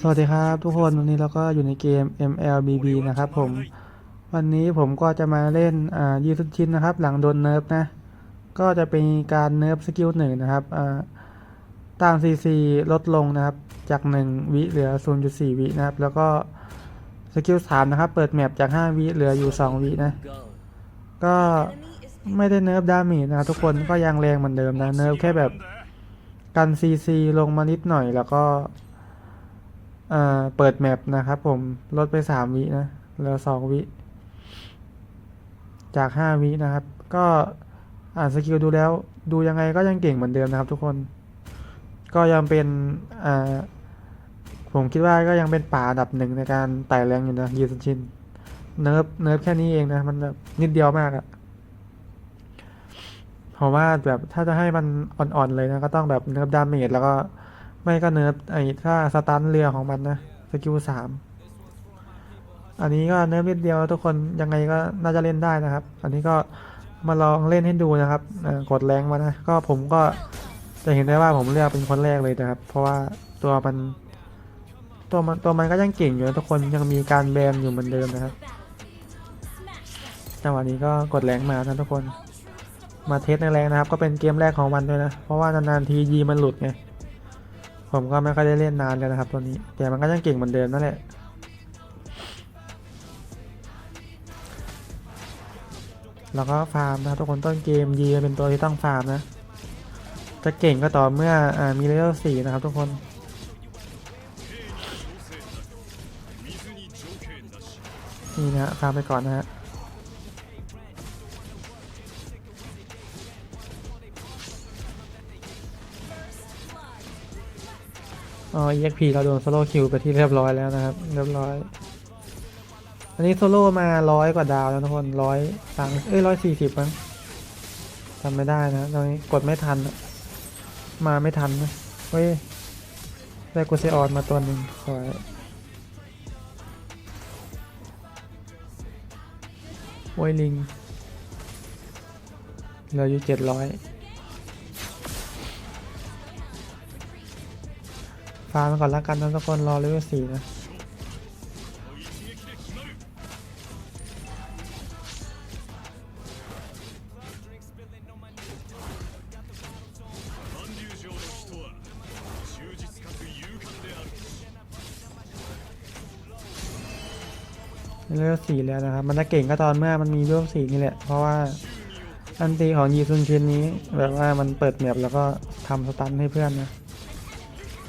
สวัสดีครับทุกคนวันนี้เราก็อยู่ในเกม MLBB นะครับผม วันนี้ผมก็จะมาเล่นอ่ายีสุดชิ้นนะครับ หลังโดนเนิร์ฟนะ ก็จะเป็นการเนิร์ฟสกิลหนึ่งนะครับอ่าต้าน CC ลดลงนะครับ จาก 1 วิเหลือ 0.4 วินะครับ แล้วก็สกิล3นะครับ เปิดแมปจาก 5 วิเหลืออยู่ 2 วินะ ก็ไม่ได้เนิร์ฟดาเมจนะครับทุกคนก็ยังแรงเหมือนเดิมนะ เนิร์ฟแค่แบบกัน CC ลงมานิดหน่อยแล้วก็ อ่อเปิดแมปนะครับผมลดไปสามวินะเหลือสองวิ จากห้าวินะครับ ก็อ่านสกิลดูแล้วดูยังไงก็ยังเก่งเหมือนเดิมนะครับทุกคน ก็ยังเป็นอ่าผมคิดว่าก็ยังเป็นป่าดับหนึ่งในการไต่แรงอยู่นะยีสันชินเนิร์ฟเนิร์ฟแค่นี้เองนะ มันแบบนิดเดียวมากอะเพราะว่าแบบถ้าจะให้มันอ่อนๆเลยนะ ก็ต้องแบบเนิร์ฟดาเมจแล้วก็ ไม่ก็เนิร์ฟไอ้ถ้าสตันเรือของมันนะสกิลสามอันนี้ก็เนิร์ฟนิดเดียวทุกคนยังไงก็น่าจะเล่นได้นะครับ อันนี้ก็มาลองเล่นให้ดูนะครับกดแรงมานะก็ผมก็จะเห็นได้ว่าผมเลือกเป็นคนแรกเลยนะครับ เพราะว่าตัวมันตัวมันตัวมันก็ยังเก่งอยู่ทุกคนยังมีการแบนอยู่เหมือนเดิมนะครับจังหวะนี้ก็กดแรงมานะทุกคน มาเทสในแรงนะครับ ก็เป็นเกมแรกของมันด้วยนะ เพราะว่านานๆทียีมันหลุดไง ผมก็ไม่ค่อยได้เล่นนานกันนะครับ ตัวนี้ แต่มันก็ยังเก่งเหมือนเดิมนั่นแหละแล้วก็ฟาร์มนะครับทุกคนต้นเกมยีเป็นตัวที่ต้องฟาร์มนะ จะเก่งก็ต่อเมื่ออมีเลเวลสี่นะครับทุกคนนี่นะฮะฟาร์มไปก่อนนะฮะ อ๋อ EXP เราโดนโซโล่คิวไปที่เรียบร้อยแล้วนะครับ เรียบร้อย อันนี้โซโล่มาร้อยกว่าดาวแล้วทุกคนร้อยสามเอ้ยร้อยสี่สิบมั้งจำไม่ได้นะตอนนี้กดไม่ทัน มาไม่ทันนะเฮ้ย ได้กูเซออนมาตัวหนึ่งสวยโอ้ยลิงเหลืออยู่เจ็ดร้อยาร์มก่อนละกันนะทุกคนรอเลเวลสี่นะเลเวลสี่แล้วนะครับ มันจะเก่งก็ตอนเมื่อมันมีเลเวลสี่นี่แหละ เพราะว่าอันตีของยีซุนชินนี้ แบบว่ามันเปิดแมปแล้วก็ทำสตันให้เพื่อนนะ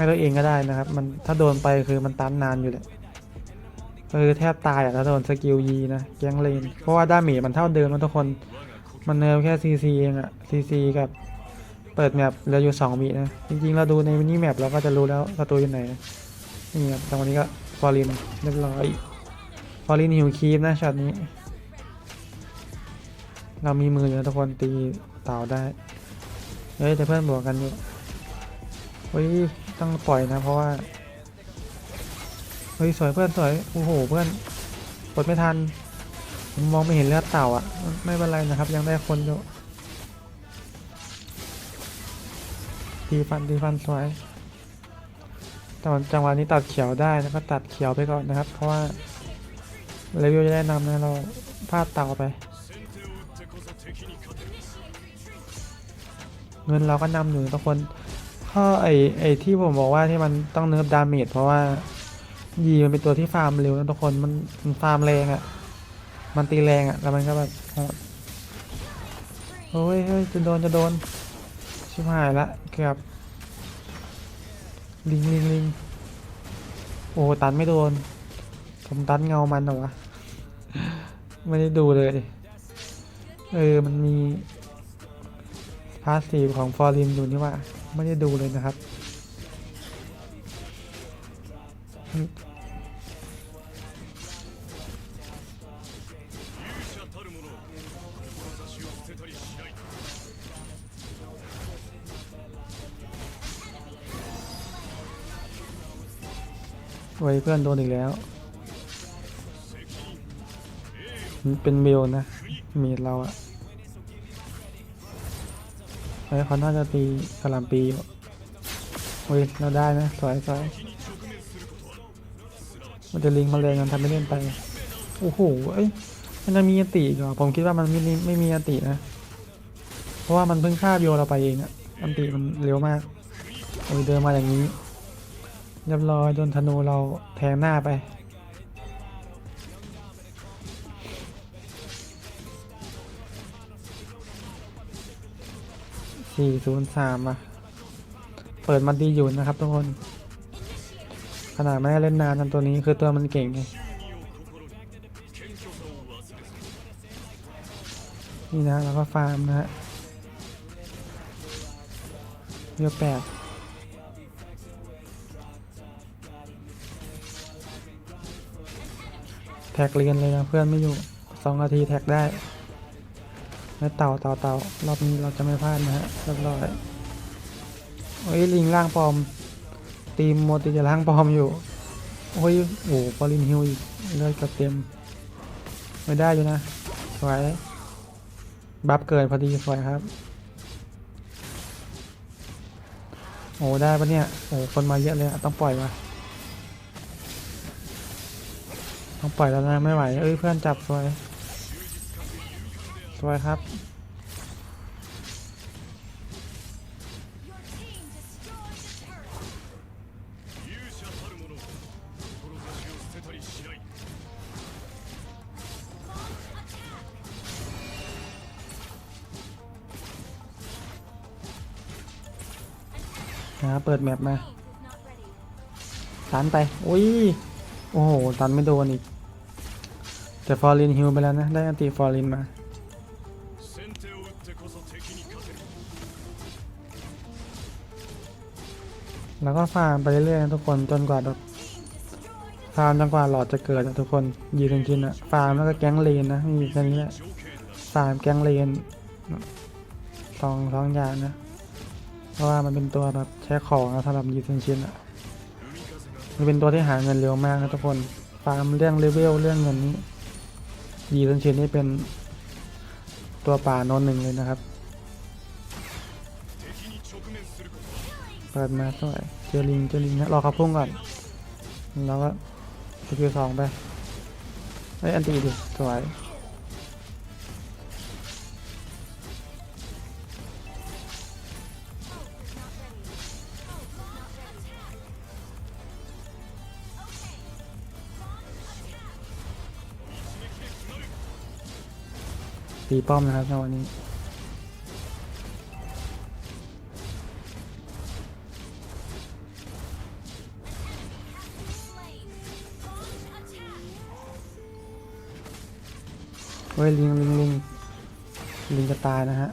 ให้ตัวเองก็ได้นะครับ มันถ้าโดนไปคือมันตันนานอยู่แหละคือแทบตายอะถ้าโดนสกิลยีนะแกงเลน เพราะว่าดาเมจมันเท่าเดิมนะทุกคน มันเนิร์ฟแค่ซีซีเองอะซีซีกับเปิดแมปเหลืออยู่สองวินะ จริงๆ เราดูในมินิแมปเราก็จะรู้แล้วประตูอยู่ไหน นี่ครับตรงนี้ก็ฟอร์ลินเรียบร้อย ฟอร์ลินหิวคีฟนะช็อตนี้ เรามีมืออยู่นะทุกคนตีเต่าได้ เฮ้ยแต่เพื่อนบวกกันอยู่เฮ้ย ต้องปล่อยนะเพราะว่า เฮ้ยสวยเพื่อนสวยโอ้โหเพื่อนกดไม่ทันมมองไม่เห็นเลือดเต่าอะ ไม่เป็นไรนะครับ ยังได้คนอยู่ตีฟันตีฟันสวยต่ว่าจังหวะนี้ตัดเขียวได้แล้วก็ตัดเขียวไปก่อนนะครับ เพราะว่าเลเวลจะได้นำนะเราพลาดเต่าไป เงินเราก็นำอยู่ทุกคน ข้อไอไอที่ผมบอกว่าที่มันต้องเนิร์ฟดาเมจเพราะว่ายีมันเป็นตัวที่ฟาร์มเร็วนะทุกคนมันมันฟาร์มแรงอะ่ะ มันตีแรงอะ่ะแล้วมันก็แบบโหดโอ้ยเฮ้ยจะโดนจะโดน ชิบหายละเกือบลิงลิงลิงโอ้ตันไม่โดน ผมตันเงามันเหรอวะ ไม่ได้ดูเลย เออ มันมีพาสซีฟของฟอร์รินอยู่นี่ว่า ไม่ได้ดูเลยนะครับ ไว้เพื่อนโดนอีกแล้ว เป็นเบลนะ มีดเราอะ ไอ้เขาน่าจะตีกระหลำปีอยู่อุ้ยเราได้นะสวยสวยมันจะลิงมาเลยมันทำไม่เล่นไป โอ้โหเอ้ยมันจะมีอัติอีกเหรอผมคิดว่ามันไม่มีไม่มีอัตินะ เพราะว่ามันเพิ่งฆ่าโยเราไปเองอะอันติมันเร็วมากโอ้ยเดินมาอย่างนี้เรียบร้อยโดนธนูเราแทงหน้าไป สี่ศูนย์สามอะ เปิดมันดีอยู่นะครับทุกคน ขนาดไม่ได้เล่นนานนันตัวนี้คือตัวมันเก่งไงนี่นะแล้วก็ฟาร์มนะฮะเรียกแปดแท็กเรียนเลยนะเพื่อนไม่อยู่สองนาทีแท็กได้ แล้วเต่าเต่าเต่ารอบนี้เราจะไม่พลาดนะฮะเรียบร้อยโอ้ยลิงล่างปลอม ตีมโมติจะล่างปลอมอยู่ โอ้ยโอ้ปอลินฮิวอีกเลือดกระเต็ม ไม่ได้อยู่นะสวยบัฟเกิดพอดีสวยครับ โอ้ได้ปะเนี่ย โอ้คนมาเยอะเลยอะต้องปล่อยวะต้องปล่อยแล้วนะไม่ไหว เอ้ยเพื่อนจับสวย สวยครับ นะเปิดแมปมาตันไป อุ้ย โอ้โห ตันไม่โดนอีก แต่ฟอร์ลินฮิวไปแล้วนะ ได้อันติฟอร์ลินมา แล้วก็ฟาร์มไปเรื่อยๆทุกคนจนกว่าฟาร์มจนกว่าหลอดจะเกิดนะทุกคนยีนชินอะฟาร์มแล้วก็แก๊งเลนนะมีแค่นี้แหละฟาร์มแก๊งเลนสองสองอย่างนะ เพราะว่ามันเป็นตัวแบบใช้ของนะสำหรับยีนชินอะมันเป็นตัวที่หาเงินเร็วมากนะทุกคนฟาร์มเรื่องเลเวลเรื่องเงินนี้ยีนชินนี่เป็นตัวป่าโนนหนึ่งเลยนะครับ เปิดมาสวยเจอลิงเจอลิงนะรอเขาพุ่งก่อนแล้วก็สกิลสองไปเฮ้ยอันตีดิสวยตีป้อมนะครับในวันนี้ ฮ้ยลิงลิงลิงลิงจะตายนะฮะ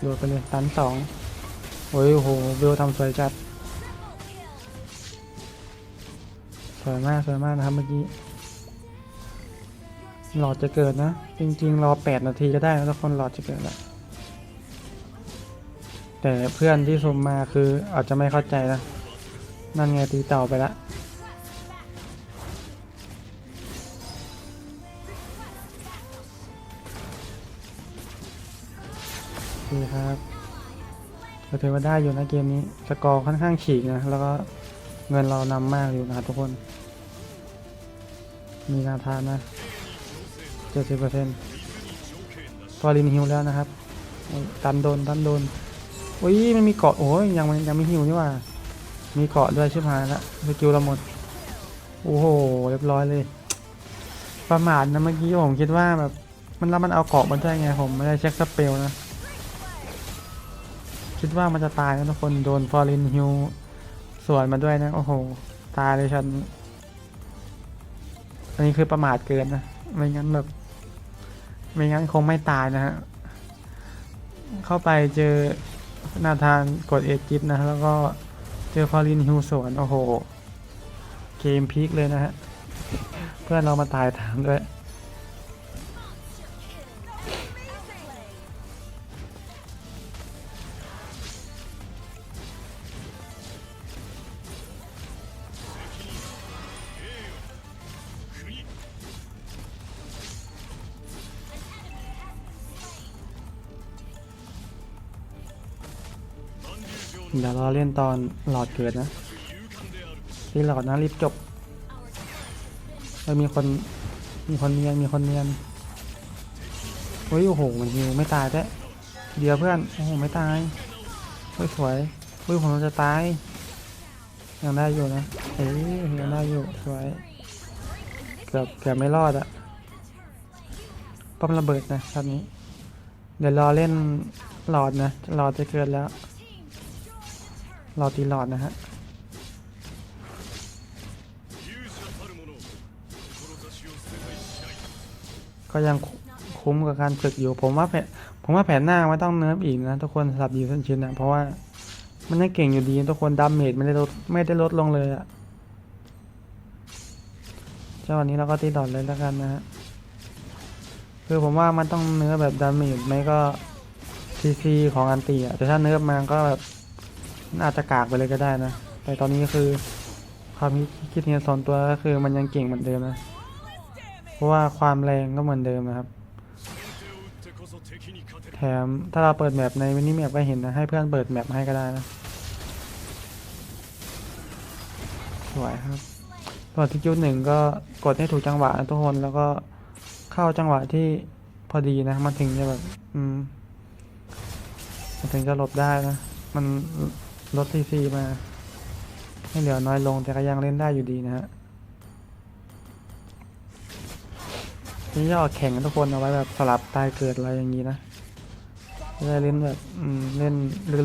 โดดไปเลยตันสองโอ้ยโหเบลทำสวยจัดสวยมากสวยมากนะครับเมื่อกี้หลอดจะเกิดนะ จริงๆ รอแปดนาทีก็ได้นะทุกคนหลอดจะเกิดแล้วแต่เพื่อนที่ส่งมาคืออาจจะไม่เข้าใจนะ นั่นไงตีเต่าไปละ เคครับก็ถือว่าได้อยู่นะเกมนี้สกอร์ค่อนข้างฉีกนะแล้วก็เงินเรานำมากอยู่นะครับทุกคน มีนาทานนะเจ็ดสิบเปอร์เซ็นต์พอลินฮิวแล้วนะครับตันโดนตันโดนโอ้ยมันมีเกาะโอ้ยยังมันยังไม่ฮิวนี่ว่า มีเกาะด้วยชิบหายละสกิลเราหมด โอ้โหเรียบร้อยเลย ประมาทนะเมื่อกี้ผมคิดว่าแบบมันแล้วมันเอาเกาะมาได้ไงผมไม่ได้เช็คสเปลนะ คิดว่ามันจะตายนะทุกคนโดนฟอร์ลินฮิวสวนมาด้วยนะ โอ้โห ตายเลยฉันอันนี้คือประมาทเกินนะ ไม่งั้นแบบ ไม่งั้นคงไม่ตายนะฮะ เข้าไปเจอนาธานกดเอจิตนะ แล้วก็เจอฟอร์ลินฮิวสวน โอ้โห เกมพลิกเลยนะฮะ เพื่อนเรามาตายตามด้วย เดี๋ยวเราเล่นตอนหลอดเกิดนะที่หลอดนะรีบจบเฮ้ยมีคนมีคนเนียนมีคนเนียนเฮ้ยโอ้โหมันยิวไม่ตายแท้เดียวเพื่อนโอ้โหไม่ตายเฮ้ยสวยเฮ้ยผมจะตายยังได้อยู่นะเอ้ยยังได้อยู่สวยเกือบเกือบไม่รอดอะป้อมระเบิดนะตอนนี้ เดี๋ยวรอเล่นหลอดนะหลอดจะเกิดแล้ว รอตีหลอดนะฮะก็ยังคุ้มกับการฝึกอยู่ ผมว่าแผนผมว่าแผนหน้าไม่ต้องเนิร์ฟอีกนะทุกคนสลับยิงสันชินนะเพราะว่ามันยังเก่งอยู่ดีทุกคนดาเมจไม่ได้ลดไม่ได้ลดลงเลยอะจังหวะนี้เราก็ตีดอดเลยแล้วกันนะฮะคือผมว่ามันต้องเนื้อแบบดาเมจไม่ก็ซีซีของอันตีอะแต่ถ้าเนื้อมาก็แบบ น่าจะกากไปเลยก็ได้นะ แต่ตอนนี้ก็คือความคิดเห็นส่วนตัวก็คือมันยังเก่งเหมือนเดิมนะ เพราะว่าความแรงก็เหมือนเดิมนะครับ แถมถ้าเราเปิดแมปในมินิแมปก็เห็นนะ ให้เพื่อนเปิดแมปให้ก็ได้นะสวยครับตอนที่จุดหนึ่งก็กดให้ถูกจังหวะนะทุกคนแล้วก็เข้าจังหวะที่พอดีนะ มันถึงจะแบบ อืม มันถึงจะหลบได้นะ มัน ลดซีซีมาให้เหลือน้อยลงแต่ก็ยังเล่นได้อยู่ดีนะฮะนี่จะออกแข่งกันทุกคนเอาไว้แบบสลับตายเกิดอะไรอย่างนี้นะได้เล่นแบบเล่น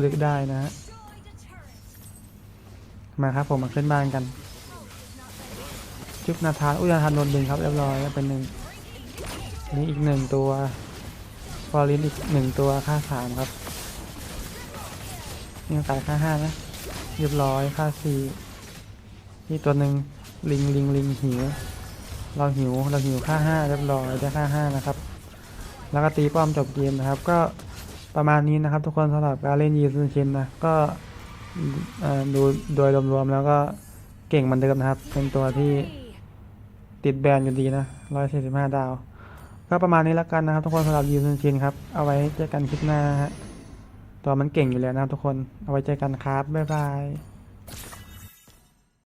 ลึกๆได้นะฮะมาครับผมมาขึ้นบ้านกัน จุบนาธานอุ้ยนาธานโดนดึงครับเรียบร้อยแล้วเป็นหนึ่งนี่อีกหนึ่งตัวฟอรินอีกหนึ่งตัวค่าสามครับ นี่ขายค่าห้านะ เรียบร้อยค่าสี่นี่ตัวหนึ่งลิงลิงลิงหิว เราหิวเราหิวค่าห้าเรียบร้อยได้ค่าห้านะครับ แล้วก็ตีป้อมจบเกมนะครับ ก็ประมาณนี้นะครับ ทุกคนสำหรับการเล่นยีซุนชินนะก็ดูโดยรวมๆแล้วก็เก่งเหมือนเดิมนะครับ เป็นตัวที่ติดแบนอยู่ดีนะร้อยสี่สิบห้าดาว ก็ประมาณนี้แล้วกันนะครับ ทุกคนสำหรับยีซุนชินครับ เอาไว้เจอกันคลิปหน้าฮะ ตัวมันเก่งอยู่แล้วนะครับทุกคน เอาไว้เจอกันครับ บ๊ายบาย